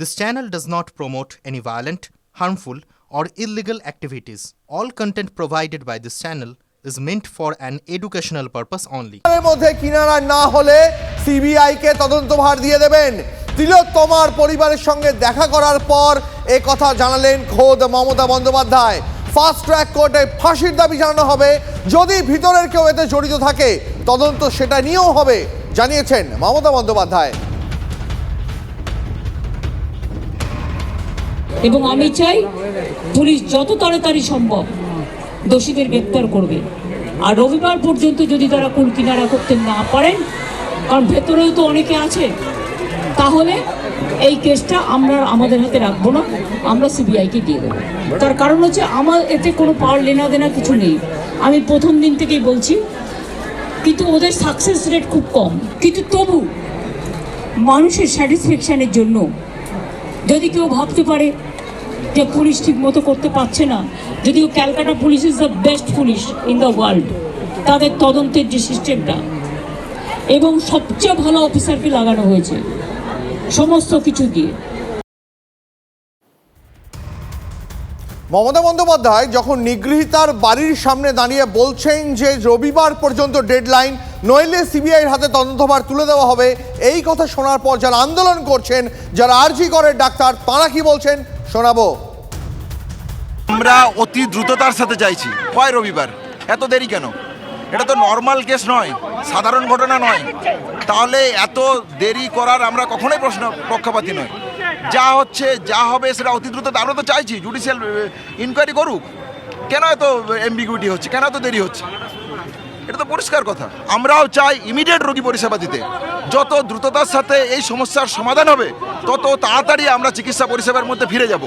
This channel does not promote any violent, harmful, or illegal activities. All content provided by this channel is meant for an educational purpose only. মধ্যে কিনারা না হলে CBI কে তদন্তভার দিয়ে দেবেন তিলোত্তমার পরিবারের সঙ্গে দেখা করার পর এ কথা জানালেন খোদ মমতা বন্দ্যোপাধ্যায় ফাস্ট ট্র্যাক কোর্টে ফাঁসির দাবি জানানো হবে যদি ভিতরের কেউ এতে জড়িত থাকে তদন্ত সেটা নিয়েও হবে জানিয়েছেন মমতা বন্দ্যোপাধ্যায় এবং আমি চাই পুলিশ যত তাড়াতাড়ি সম্ভব দোষীদের গ্রেপ্তার করবে। আর রবিবার পর্যন্ত যদি তারা কোন কিনারা করতে না পারেন, কারণ ভেতরেও তো অনেকে আছে, তাহলে এই কেসটা আমরা আমাদের হাতে রাখব না, আমরা সিবিআইকে দিয়ে দেবো। তার কারণ হচ্ছে আমার এতে কোনো পাওয়ার লেনা দেনা কিছু নেই। আমি প্রথম দিন থেকেই বলছি, কিন্তু ওদের সাকসেস রেট খুব কম। কিন্তু তবু মানুষের স্যাটিসফ্যাকশানের জন্য যদি কেউ ভাবতে পারে যে পুলিশ ঠিক মতো করতে পারছে না যদিও Calcutta police is the best police in the world, তাদের তদন্তের যে সিস্টেমটা, এবং সবচেয়ে ভালো অফিসারকে লাগানো হয়েছে, সমস্ত কিছু দিয়ে। মমতা বন্দ্যোপাধ্যায় যখন নিগৃহীতার বাড়ির সামনে দাঁড়িয়ে বলছেন যে রবিবার পর্যন্ত ডেডলাইন, নইলে সিবিআইয়ের হাতে তদন্তভার তুলে দেওয়া হবে, এই কথা শোনার পর যারা আন্দোলন করছেন, যারা আরজি করে, ডাক্তার তারা কি বলছেন? শোনাবো। আমরা অতি দ্রুততার সাথে চাইছি কয় রবিবার। এত দেরি কেন? এটা তো নর্মাল কেস নয়, সাধারণ ঘটনা নয়। তাহলে এত দেরি করার আমরা কখনোই প্রশ্ন পক্ষপাতী নয় যা হচ্ছে, যা হবে সেটা অতি দ্রুত। আমরা তো চাইছি জুডিশিয়াল ইনকোয়ারি করুক। কেন এত এমবিগুইটি হচ্ছে? কেন এত দেরি হচ্ছে? এটা তো পরিষ্কার কথা। আমরাও চাই ইমিডিয়েট রোগী পরিষেবা দিতে। যত দ্রুততার সাথে এই সমস্যার সমাধান হবে, তত তাড়াতাড়ি আমরা চিকিৎসা পরিষেবার মধ্যে ফিরে যাব।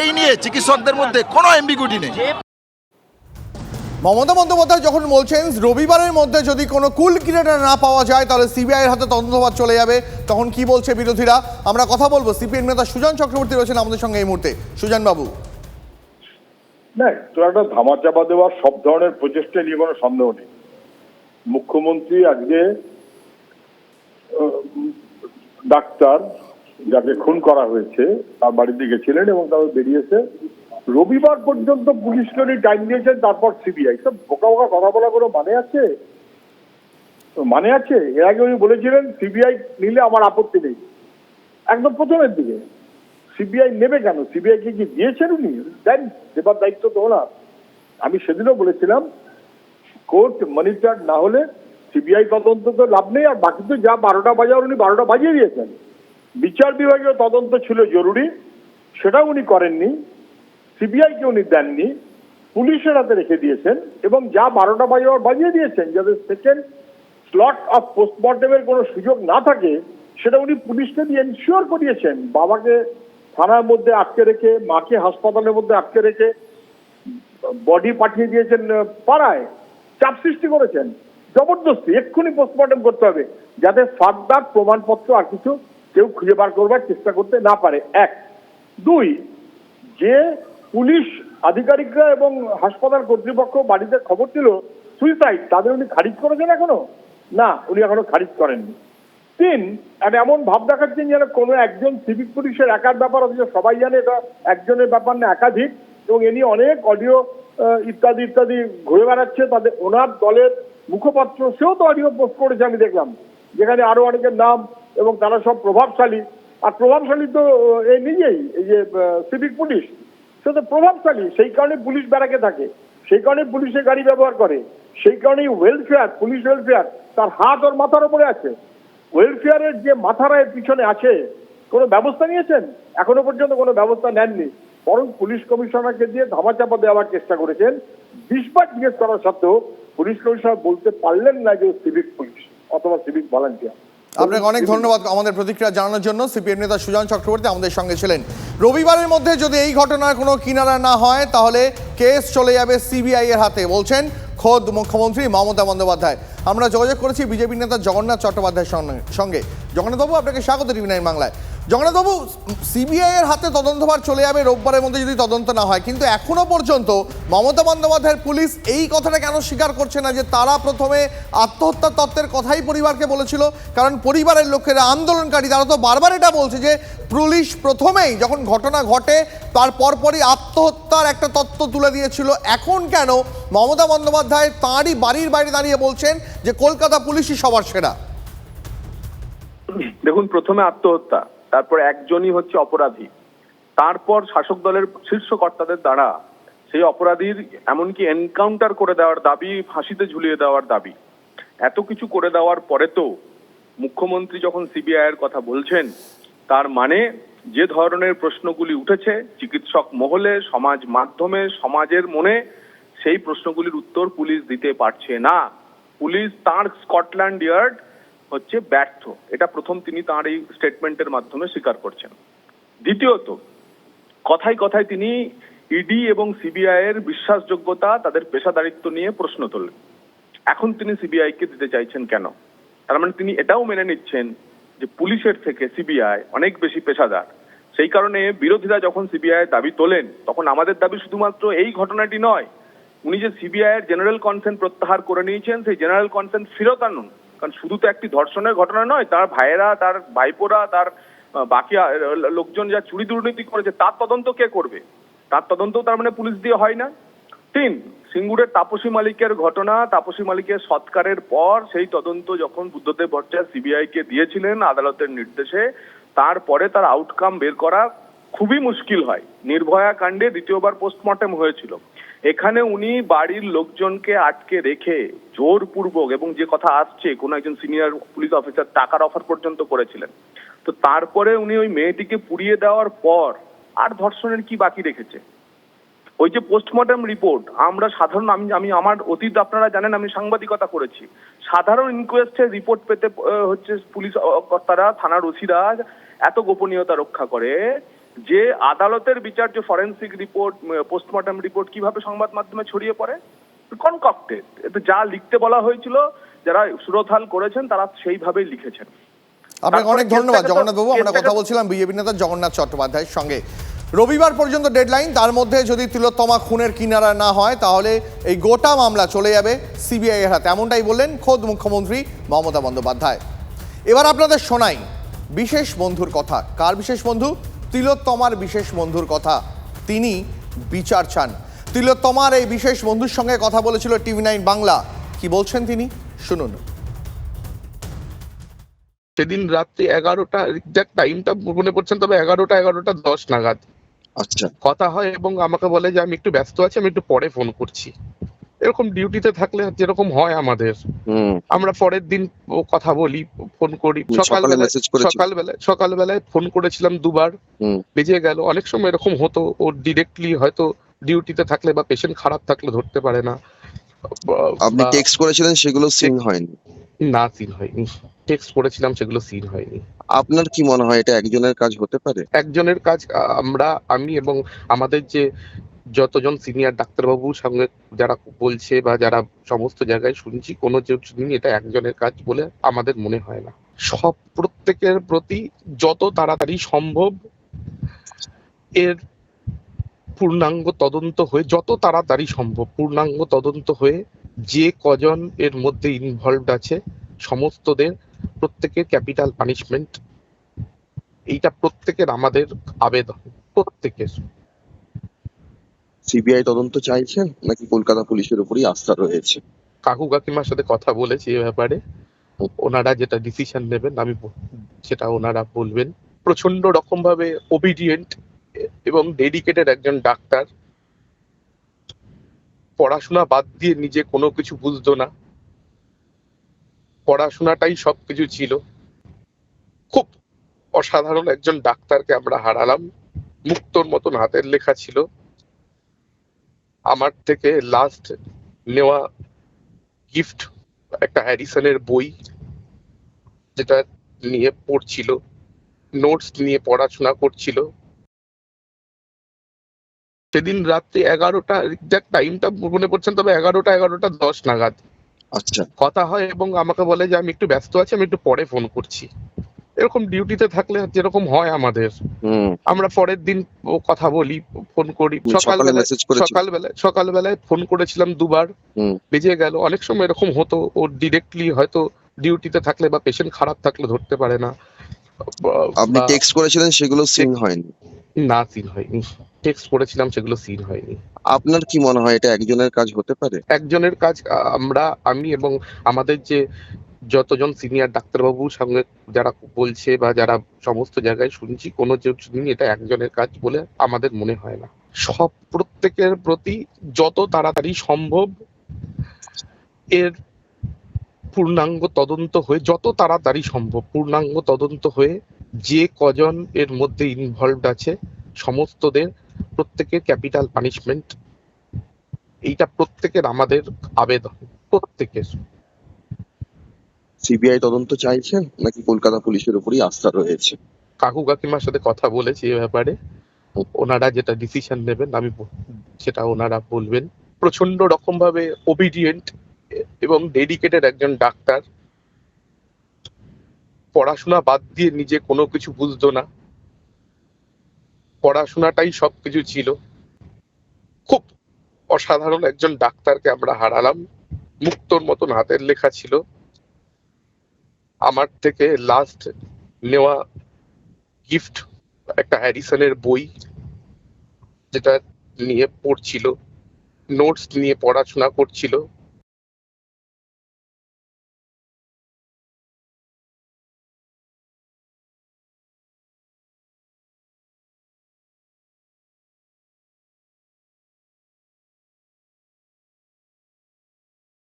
এই নিয়ে চিকিৎসকদের মধ্যে কোনো এমবিগুইটি নেই। মমতা বন্দ্যোপাধ্যায় যখন বলছেন, রবিবারের মধ্যে যদি কোনো কুল কিনারা না পাওয়া যায়, তাহলে সিবিআইয়ের হাতে তদন্তভার চলে যাবে। তখন কি বলছে বিরোধীরা? আমরা কথা বলব। সিপিএম নেতা সুজন চক্রবর্তী রয়েছেন আমাদের সঙ্গে এই মুহূর্তে। সুজন বাবু। না, একটা ধামাচাপা দেওয়ার সব ধরনের প্রচেষ্টা নিয়ে কোনো সন্দেহ নেই। মুখ্যমন্ত্রী আজকে ডাক্তার যাকে খুন করা হয়েছে, তার বাড়িতে গেছিলেন এবং তারপর বেরিয়েছে রবিবার পর্যন্ত পুলিশকে উনি টাইম দিয়েছেন, তারপর সিবিআই। সব বোকা বোকা কথা বলা কোনো মানে আছে? মানে আছে? এর আগে উনি বলেছিলেন, সিবিআই নিলে আমার আপত্তি নেই। একদম প্রথমের দিকে। সিবিআই নেবে কেন? সিবিআই কে কি দিয়েছেন উনি? দেন, দেবার দায়িত্ব তো ওনার। আমি সেদিনও বলেছিলাম, কোর্ট মনিটর না হলে সিবিআই তদন্ত তো লাভ নেই, আর বাকি তো যা বারোটা বাজার উনি বারোটা বাজিয়ে দিয়েছেন। বিচার বিভাগীয় তদন্ত ছিল জরুরি, সেটাও উনি করেননি। সিবিআইকে উনি দেননি। পুলিশের হাতে রেখে দিয়েছেন এবং যা বারোটা বাজার বাজিয়ে দিয়েছেন, যাতে সেকেন্ড স্লট অফ পোস্টমর্টমের কোনো সুযোগ না থাকে, সেটা উনি পুলিশকে দিয়ে এনশিওর করিয়েছেন। বাবাকে থানার মধ্যে আটকে রেখে, মাকে হাসপাতালের মধ্যে আটকে রেখে বডি পাঠিয়ে দিয়েছেন পাড়ায় চাপ সৃষ্টি করেছেন। জবরদস্তি, এক্ষুনি পোস্টমর্টম করতে হবে, যাতে ফার্দার প্রমাণপত্র আর কিছু কেউ খুঁজে বার করবার চেষ্টা করতে না পারে। এক। দুই, যে পুলিশ, আধিকারিকরা এবং হাসপাতাল কর্তৃপক্ষ বাড়িতে খবর দিল সুইসাইড তাদের উনি খারিজ করেছেন এখনও? না, উনি এখনও খারিজ করেননি। তিন আর এমন ভাব দেখাচ্ছেন যেন কোনো একজন সিভিক পুলিশের একার ব্যাপার, অথচ সবাই জানে এটা একজনের ব্যাপার না, একাধিক, এবং এ নিয়ে অনেক অডিও ইত্যাদি ইত্যাদি ঘুরে বেড়াচ্ছে। তাদের ওনার দলের মুখপাত্র সেও তো অডিও পোস্ট করেছে, আমি দেখলাম, যেখানে আরও অনেকের নাম এবং তারা সব প্রভাবশালী। আর প্রভাবশালী তো এই নিজেই, এই যে সিভিক পুলিশ। সে তো প্রভাবশালী, সেই কারণে পুলিশ ব্যারাকে থাকে, সেই কারণে পুলিশে গাড়ি ব্যবহার করে, সেই কারণেই ওয়েলফেয়ার পুলিশ ওয়েলফেয়ার তার হাত ওর মাথার উপরে আছে। ওয়েলফেয়ারের যে মাথারা এর পিছনে আছে, কোনো ব্যবস্থা নিয়েছেন? এখনও পর্যন্ত কোনো ব্যবস্থা নেননি। বরং পুলিশ কমিশনারকে দিয়ে ধামাচাপা দেওয়ার চেষ্টা করেছেন। বিশবার জিজ্ঞেস করা সত্ত্বেও পুলিশ কমিশনার বলতে পারলেন না যে সিভিক পুলিশ অথবা সিভিক ভলান্টিয়ার আপনাকে অনেক ধন্যবাদ আমাদের প্রতিক্রিয়া জানানোর জন্য। সিপিএম নেতা সুজন চক্রবর্তী আমাদের সঙ্গে ছিলেন। রবিবারের মধ্যে যদি এই ঘটনার কোনো কিনারা না হয়, তাহলে কেস চলে যাবে সিবিআই এর হাতে, বলছেন খোদ মুখ্যমন্ত্রী মমতা বন্দ্যোপাধ্যায়। আমরা যোগাযোগ করেছি বিজেপি নেতা জগন্নাথ চট্টোপাধ্যায়ের সঙ্গে- জগন্নাথবাবু, আপনাকে স্বাগত টিভি নাইন বাংলায়। জগন্নাথবাবু সিবিআই এর হাতে তদন্তভার চলে যাবে রোববারের মধ্যে যদি তদন্ত না হয়। কিন্তু এখনও পর্যন্ত মমতা বন্দ্যোপাধ্যায়ের পুলিশ এই কথাটা কেন স্বীকার করছে না যে তারা প্রথমে আত্মহত্যা তত্ত্বের কথাই পরিবারকে বলেছিল? কারণ পরিবারের লোকেরা, আন্দোলনকারী, তারা তো বারবার এটা বলছে যে পুলিশ প্রথমেই যখন ঘটনা ঘটে, তার পরপরই আত্মহত্যার একটা তত্ত্ব তুলে দিয়েছিল। এখন কেন মমতা বন্দ্যোপাধ্যায় তাঁরই বাড়ির বাইরে দাঁড়িয়ে বলছেন যে কলকাতা পুলিশই সবার সেরা? দেখুন, প্রথমে আত্মহত্যা। তারপর একজনই হচ্ছে অপরাধী। তারপর শাসক দলের শীর্ষ কর্তাদের দ্বারা সেই অপরাধীর এমনকি এনকাউন্টার করে দেওয়ার দাবি, ফাঁসিতে ঝুলিয়ে দেওয়ার দাবি। এত কিছু করে দেওয়ার পরে তো মুখ্যমন্ত্রী যখন সিবিআই এর কথা বলছেন, তার মানে যে ধরনের প্রশ্নগুলি উঠেছে, চিকিৎসক মহলে, সমাজ মাধ্যমে, সমাজের মনে, সেই প্রশ্নগুলির উত্তর পুলিশ দিতে পারছে না। পুলিশ তার স্কটল্যান্ড ইয়ার্ড হচ্ছে ব্যর্থ। এটা প্রথম তিনি তার এই স্টেটমেন্টের মাধ্যমে স্বীকার করছেন। দ্বিতীয়ত, কথায় কথায় তিনি ইডি এবং সিবিআই এর বিশ্বাসযোগ্যতা, তাদের পেশাদারিত্ব নিয়ে প্রশ্ন তোলেন। এখন তিনি সিবিআই কে দিতে চাইছেন কেন? তার মানে তিনি এটাও মেনে নিচ্ছেন যে পুলিশের থেকে সিবিআই অনেক বেশি পেশাদার। সেই কারণে বিরোধীরা যখন সিবিআই দাবি তোলেন, তখন আমাদের দাবি শুধুমাত্র এই ঘটনাটি নয়, উনি যে সিবিআই এর জেনারেল কনসেন্ট প্রত্যাহার করে নিয়েছেন, সেই জেনারেল কনসেন্ট ফেরত আনুন। কারণ শুধু তো একটি ধর্ষণের ঘটনা নয়, তার ভাইয়েরা, তার ভাইপোরা, তার বাকি লোকজন যা চুরি দুর্নীতি করেছে, তার তদন্ত কে করবে? তার তদন্ত তার মানে পুলিশ দিয়ে হয় না। তিন, সিঙ্গুরের তাপসী মালিকের ঘটনা, তাপসী মালিকের সৎকারের পর সেই তদন্ত যখন বুদ্ধদেব ভট্টাচার্য সিবিআই কে দিয়েছিলেন আদালতের নির্দেশে, তারপরে তার আউটকাম বের করা খুবই মুশকিল হয়। নির্ভয়া কাণ্ডে দ্বিতীয়বার পোস্টমর্টেম হয়েছিল। এখানে উনি বাড়ির লোকজনকে আটকে রেখে জোরপূর্বক এবং যে কথা আসছে, কোন একজন সিনিয়র পুলিশ অফিসার টাকার অফার পর্যন্ত করেছিলেন। তো তারপরে উনি ওই মেয়েটিকে পুড়িয়ে দেওয়ার পর আর ধর্ষণের কি বাকি রেখেছে? ওই যে পোস্টমর্টম রিপোর্ট আমরা সাধারণ, আমি আমি আমার অতীত আপনারা জানেন, আমি সাংবাদিকতা করেছি। সাধারণ ইনকোয়েস্টের রিপোর্ট পেতে হচ্ছে পুলিশ কর্তারা, থানার ওসিরা এত গোপনীয়তা রক্ষা করে যে আদালতের বিচার্য ফরেন্সিক রিপোর্ট পোস্টমর্টম রিপোর্ট কীভাবে সংবাদ মাধ্যমে ছড়িয়ে পড়ে কনকক্টেড এতে যা লিখতে বলা হয়েছিল যারা সুরথাল করেছেন তারা সেইভাবেই লিখেছেন। আপনাকে অনেক ধন্যবাদ কেসটাকে তো- জগন্নাথবাবু আমরা কথা বলছিলাম বিজেপি নেতা জগন্নাথ চট্টোপাধ্যায়ের সঙ্গে। রবিবার পর্যন্ত ডেডলাইন তার মধ্যে যদি তিলোত্তমা খুনের কিনারা না হয় তাহলে এই গোটা মামলা চলে যাবে সিবিআই এর হাতে। এমনটাই বললেন খোদ মুখ্যমন্ত্রী মমতা বন্দ্যোপাধ্যায়। এবার আপনাদের শোনাই বিশেষ বন্ধুর কথা। কার বিশেষ বন্ধু? তিলোত্তমার বিশেষ বন্ধুর কথা তিনি বিচার চান। তিলোত্তমার এই বিশেষ বন্ধুর সঙ্গে কথা বলেছিল টিভি নাইন বাংলা। কি বলছেন তিনি? শুনুন। সেদিন রাত্রি এগারোটা এক্সাক্ট টাইমটা মনে পড়ছেন তবে এগারোটা এগারোটা দশ নাগাদ। আচ্ছা। কথা হয় এবং আমাকে বলে যে আমি একটু ব্যস্ত আছি আমি একটু পরে ফোন করছি। এরকম ডিউটিতে থাকলে যেরকম হয় আমাদের। আমরা পরের দিন কথা বলি ফোন করি। সকালবেলা সকালবেলায় সকালবেলায় ফোন করেছিলাম দুবার। বেজে গেল। অনেক সময় এরকম হতো ও ডিরেক্টলি হয়তো ডিউটিতে থাকলে বা পেশেন্ট খারাপ থাকলে ধরতে পারে না। আপনি টেক্সট করেছিলেন সেগুলো সিন হয়নি? না সিন হয়নি। টেক্সট করেছিলাম সেগুলো সিন হয়নি। আপনার কি মনে হয় এটা একজনের কাজ হতে পারে? একজনের কাজ আমরা আমি এবং আমাদের যে যতজন সিনিয়র ডাক্তারবাবুর সঙ্গে যারা বলছে বা যারা সমস্ত জায়গায় শুনছি, কোনো শুনি এটা একজনের কাজ বলে আমাদের মনে হয় না। সব প্রত্যেকের প্রতি যত তাড়াতাড়ি সম্ভব এর পূর্ণাঙ্গ তদন্ত হয়ে, যত তাড়াতাড়ি সম্ভব পূর্ণাঙ্গ তদন্ত হয়ে যে কজন এর মধ্যে ইনভলভড আছে, সমস্তদের প্রত্যেকের ক্যাপিটাল পানিশমেন্ট এইটা প্রত্যেকের আমাদের আবেদন, প্রত্যেকের। সিবিআই তদন্ত চাইছেন নাকি কলকাতা পুলিশের উপরই আস্থা রয়েছে? কাকু কাকিমার সাথে কথা বলেছি এ ব্যাপারে। ওনারা যেটা ডিসিশন নেবেন, আমি সেটা ওনারা বলবেন। প্রচণ্ড রকম ভাবে ওবিডিয়েন্ট এবং ডেডিকেটেড একজন ডাক্তার। পড়াশোনা বাদ দিয়ে নিজে কোনো কিছু বুঝতো না। পড়াশোনাটাই সবকিছু ছিল। খুব অসাধারণ একজন ডাক্তারকে আমরা হারালাম। মুক্তর মতন হাতের লেখা ছিল। আমার থেকে লাস্ট নেওয়া গিফট একটা হ্যারিসনের বই যেটা নিয়ে পড়ছিল নোটস নিয়ে পড়াশোনা করছিল। সেদিন রাত্রি এগারোটা এক্সাক্ট টাইমটা মনে পড়ছেন তবে এগারোটা এগারোটা দশ নাগাদ। আচ্ছা। কথা হয় এবং আমাকে বলে যে আমি একটু ব্যস্ত আছি আমি একটু পরে ফোন করছি। এরকম ডিউটিতে থাকলে যেরকম হয় আমাদের। আমরা পরের দিন কথা বলি ফোন করি। তুমি সকালে সকালবেলা সকালবেলায় সকালবেলায় ফোন করেছিলাম দুবার। বেজে গেল। অনেক সময় এরকম হতো ও ডিরেক্টলি হয়তো ডিউটিতে থাকলে বা পেশেন্ট খারাপ থাকলে ধরতে পারে না। আপনি টেক্সট করেছিলেন সেগুলো সিন হয়নি? না সিন হয়নি। টেক্সট করেছিলাম সেগুলো সিন হয়নি। আপনার কি মনে হয় এটা একজনের কাজ হতে পারে? একজনের কাজ আমরা আমি এবং আমাদের যে যতজন সিনিয়র ডাক্তারবাবুর সঙ্গে যারা বলছে বা যারা সমস্ত জায়গায় শুনছি, কোনো দিন এটা একজনের কাজ বলে আমাদের মনে হয় না। সব প্রত্যেকের প্রতি যত তাড়াতাড়ি সম্ভব এর পূর্ণাঙ্গ তদন্ত হয়ে, যত তাড়াতাড়ি সম্ভব পূর্ণাঙ্গ তদন্ত হয়ে যে কজন এর মধ্যে ইনভলভড আছে, সমস্তদের প্রত্যেকের ক্যাপিটাল পানিশমেন্ট এইটা প্রত্যেকের আমাদের আবেদন, প্রত্যেকের। সিবিআই তদন্ত চাইছেন নাকি কলকাতা পুলিশের উপরই আস্থা রয়েছে? কাকু কাকিমার সাথে কথা বলেছি এ ব্যাপারে। ওনারা যেটা ডিসিশন নেবেন, আমি সেটা ওনারা বলবেন। প্রচণ্ড রকম ভাবে ওবিডিয়েন্ট এবং ডেডিকেটেড একজন ডাক্তার। পড়াশোনা বাদ দিয়ে নিজে কোনো কিছু বুঝতো না। পড়াশোনাটাই সবকিছু ছিল। খুব অসাধারণ একজন ডাক্তারকে আমরা হারালাম। মুক্তর মতন হাতের লেখা ছিল। আমার থেকে লাস্ট নেওয়া গিফট একটা হ্যারিসনের বই যেটা নিয়ে পড়ছিল নোটস নিয়ে পড়াশোনা করছিল।